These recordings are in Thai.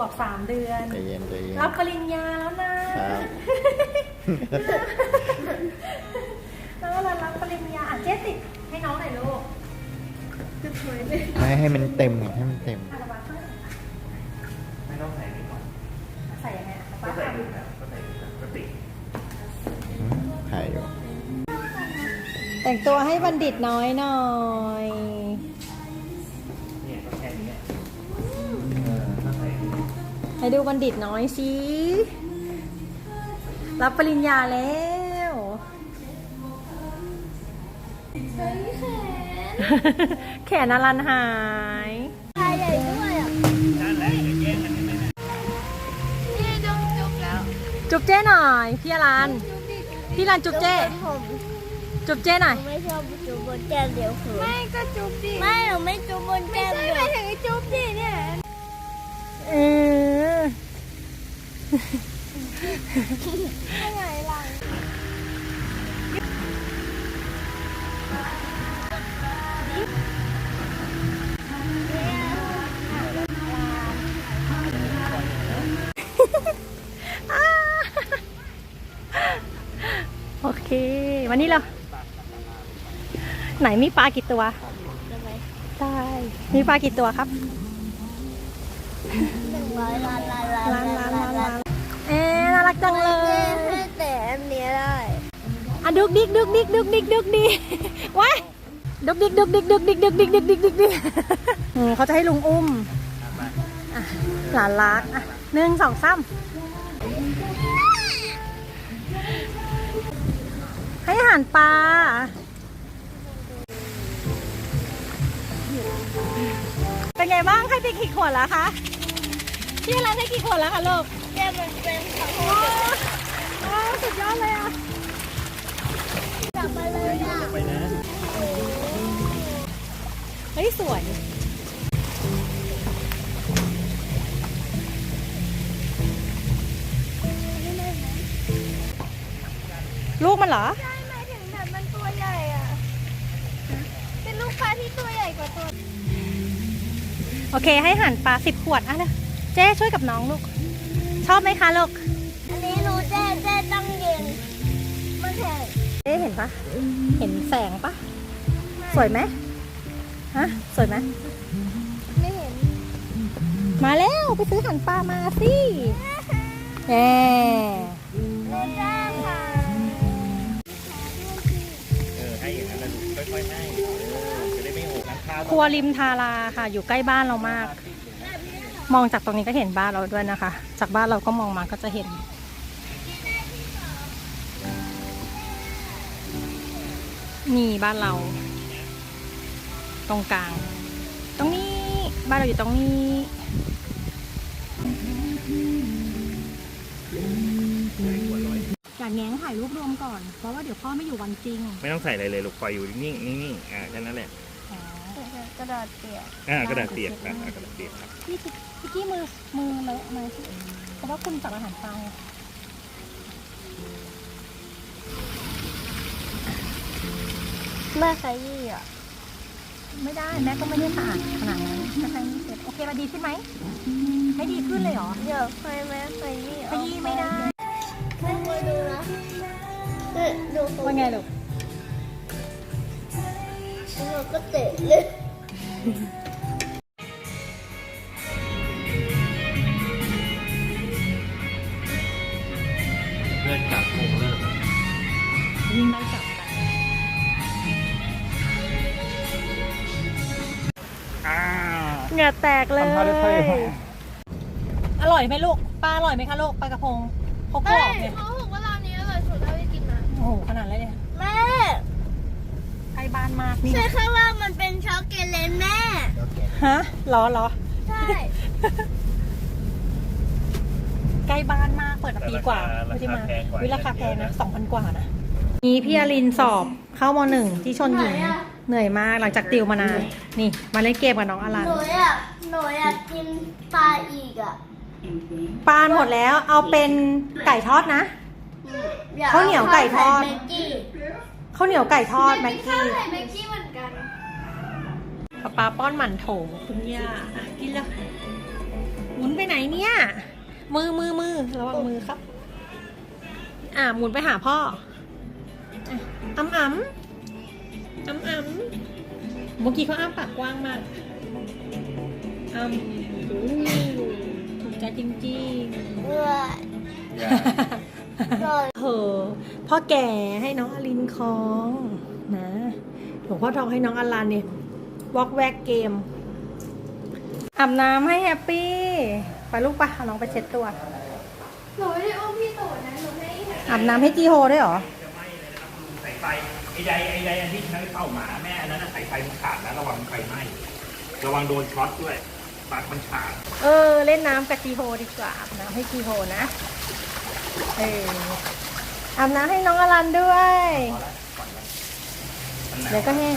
วบสามเดือน ใจเย็นใจเย็น รับปริญญาแล้วนะ ครับ แล้วเรารับปริญญาอะเจ๊ติดให้น้องหน่อยลูกให้ให้มันเต็มไงให้มันเต็มอะระบายเพิ่มไม่ต้องใส่นี่ก่อนใส่ยังไงอะก็ใส่ดูนะก็ใส่ดูนะก็ติดถ่ายอยู่ แต่งตัวให้บัณฑิตน้อยหน่อยเนี่ย ให้ดูบัณฑิตน้อยสิ รับปริญญาแล้วแขนอลันหายชายใหญ่ด้วยอะนั่นแหละอย่าแย่งกันได้ไหมนะนี่จุ๊บจุ๊บแล้ว จุ๊บเจ้หน่อย พี่อลัน พี่อลันจุ๊บเจ้ ผมจุ๊บเจ้หน่อย ไม่ชอบจุ๊บบนแก้มเดียวคือไม่ก็จุ๊บดิ ไม่หนูไม่จุ๊บบนแก้มเดียวไม่ใช่ไม่ถึงจุ๊บดิเนี่ย เออ ยังไงล่ะโอเค วันนี้เราไหนมีปลากี่ตัวไมใช่มีปลากี่ตัวครับหนึ่งร้อยล้านล้านล้าน รักจังเลยให้แต่อันนี้ได้อะดุกดิกดุกดิกดุกดิกดุกดิกว้ายดุกดิกดุกดิกดุกดิกดุกดิกดุกดิกดุกดิกเขาจะให้ลุงอุ้มหลานรักหนึ่งสองสามให้อาหารปลาเป็นไงบ้างให้ไปกี่ขวดแล้วคะพี่อะไรให้กี่ขวดแล้วคะลูก แก้มมันเป็นของโอ้โอ้สุดยอดเลยอะจับมาเลยอะไปนะเฮ้ยสวยลูกมันเหรอ ใช่หมายถึงแบบมันตัวใหญ่อะ เป็นลูกปลาที่ตัวใหญ่กว่าตัว โอเคให้หั่นปลาสิบขวดอะเลยเจ๊ช่วยกับน้องลูกช อบไหมคะลูก อันนี้หนูแจ้แจ้ต้องเย็นมันแข็งเจ๊เห็นปะเห็นแสงปะสวยไหมฮะสวยไหมไม่เห็น มาแล้วไปซื้อหั่นปลามาสิแหมไม่ได้ค่ะเออให้อย่างนั้นนะลูกค่อยๆให้เออจะได้ไม่โหกกันข้าวครัวริมทาราค่ะ อยู่ใกล้บ้านเรามาก มองจากตรงนี้ก็เห็นบ้านเราด้วยนะคะ จากบ้านเราก็มองมาก็จะเห็น นี่บ้านเรา ตรงกลาง ตรงนี้บ้านเราอยู่ตรงนี้อยากแง้งถ่ายรูปรวมก่อน เพราะว่าเดี๋ยวพ่อไม่อยู่วันจริง ไม่ต้องใส่อะไรเลยลูกปล่อยอยู่นิ่งๆนิ่งๆอ่าแค่นั้นแหละอ๋อ กระดาษเปียกอ่ากระดาษเปียกอะอ่ากระดาษเปียกครับพี่ติ๊กพี่กี้มือมือเลอะมาสิเพราะว่าคุณสั่งอาหารปลาไงแม่ขยี้อะไม่ได้แม่ก็ไม่ได้สะอาดขนาดนั้นถ้าใครไม่เสร็จโอเคเราดีขึ้นไหมให้ดีขึ้นเลยเหรอเดี๋ยวให้แม่ขยี้ขยี้ไม่ได้แม่มาดูนะคือดูว่าไงลูกเราก็เตะเลย เพื่อนกลับคงเลิกวิ่งไล่จับกันอ่าเหงื่อแตกเลย ทำท่าได้เท่มากอร่อยไหมลูกปลาอร่อยไหมคะลูกปลากระพงเขากรอบเนี่ยเขาบอกว่าร้านนี้อร่อยสุดเท่าที่กินมาโอ้โหขนาดเลยเนี่ยแม่ใกล้บ้านมากนี่ ใช่ค่ะว่า มันเป็นช็อกโกแลตแม่ ฮะเหรอเหรอ ใช่ ใกล้บ้านมากเปิดมาปีกว่าไม่ได้มาวิราคาแพงนะสองพันกว่านะนี่พี่อลินสอบเข้ามหนึ่งที่ชนหญิงเหนื่อยมากหลังจากติวมานานนี่ มาเล่นเกมกับน้องอลันหนูอยากหนูอยากกินปลาอีกอะปลาหมดแล้วเอาเป็นไก่ทอดนะอยกข้าวเหนียวไก่ทอดแม็กกี้ข้าวเหนียวไก่ทอดแม็กกี้ ใส่แม็กกี้เหมือนกัน ป้าป้าป้อนหมันโถคุณย่าอะกินเลยหมุนไปไหนเนี่ย มือมือมือระวังมือครับ อ่าหมุนไปหาพ่ออะอ้ำอ้ำอ้ำอ้ำเมื่อกี้เขาอ้าปากกว้างมากอ้ำถูกใจจริงๆเบื่ออย่าโดนเออพ่อแก่ให้น้องอลินคล้องนะหลวงพ่อทองให้น้องอลันเนี่ย วอกแวกเกมอาบน้ำให้แฮปปี้ไปลูกปะเอาน้องไปเช็ดตัวหนูไม่ได้อุ้มพี่โตนะหนูให้อาบน้ำให้จีโฮด้วยเหรอสายไฟไอ้ใยไอ้ใยอันที่ใช้เป่าหมาแม่อันนั้นน่ะสายไฟมันขาดแล้วระวังไฟไหม้ระวังโดนช็อตด้วยปลั๊กมันขาดเออ เล่นน้ำกับจีโฮดีกว่าอาบน้ำให้จีโฮนะเอออาบน้ำให้น้องอลันด้วยมันหนาวเดี๋ยวก็แห้ง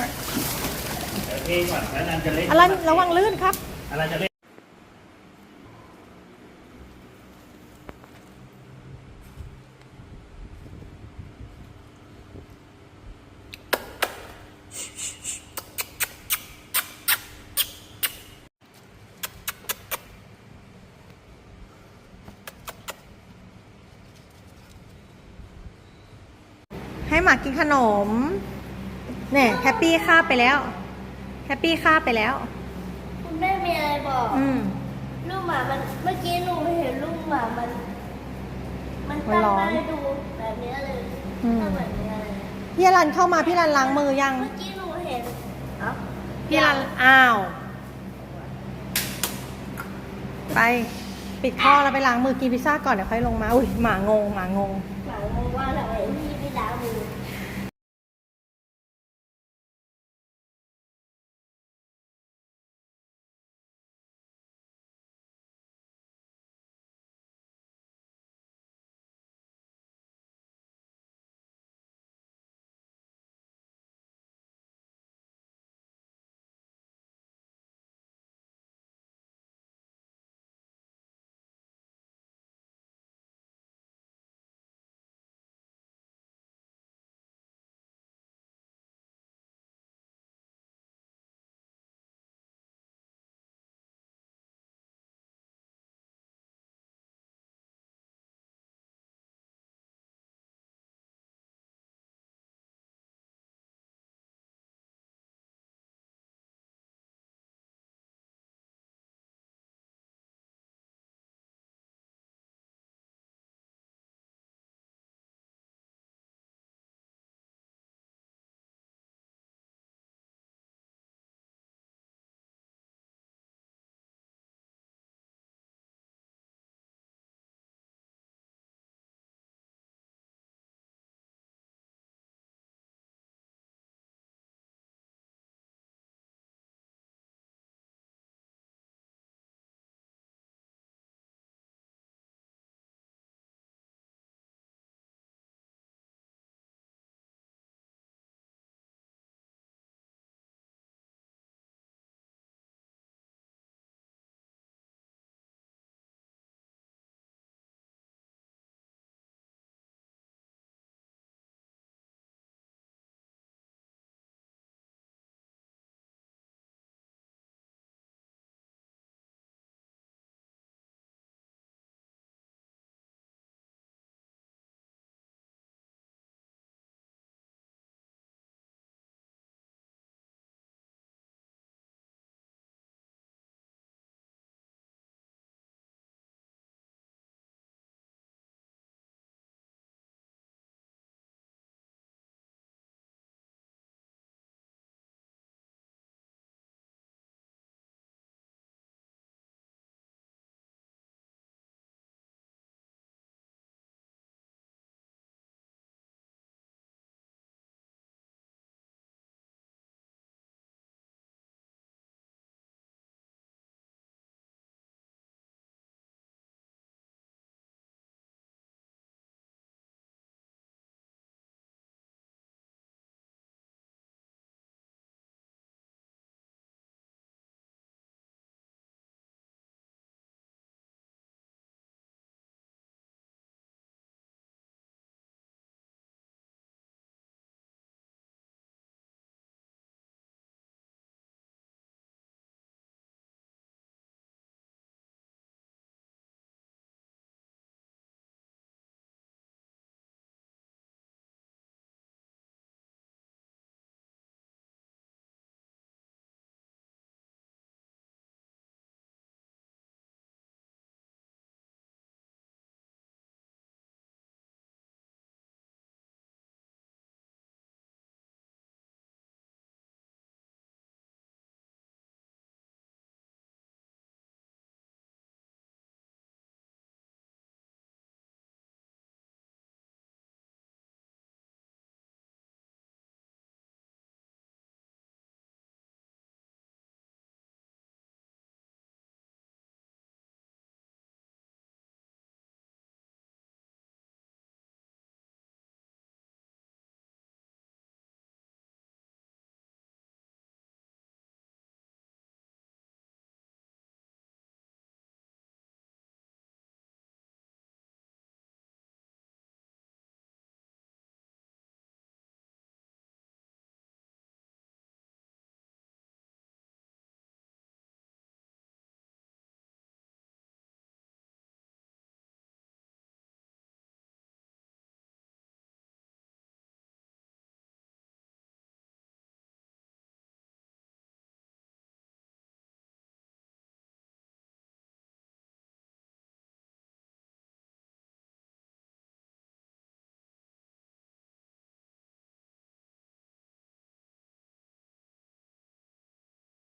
เดี๋ยวเทก่อนแล้วนันจะเล่นอลันระวังลื่นครับ อลันจะเล่นให้หมากินขนม เนี่ยแฮปปี้คาบไปแล้วแฮ ปปี้คาบไปแล้ว คุณแม่มีอะไรบอก อืม ลูกหมามัน เมื่อกี้หนูเห็นลูกหมามัน มันมันตั้งร้อนได้ดูแบบนี้เลยอืม ตั้งแบบนี้เลย พี่อรันเข้ามาพี่อรันล้างมือยัง เมื่อกี้หนูเห็นเอ้าพี่อรันอ้าว ไป ปิดท่อแล้วไปล้างมือกินพิซซ่าก่อนเดี๋ยวค่อยลงมา อุ้ยหมางงหมางง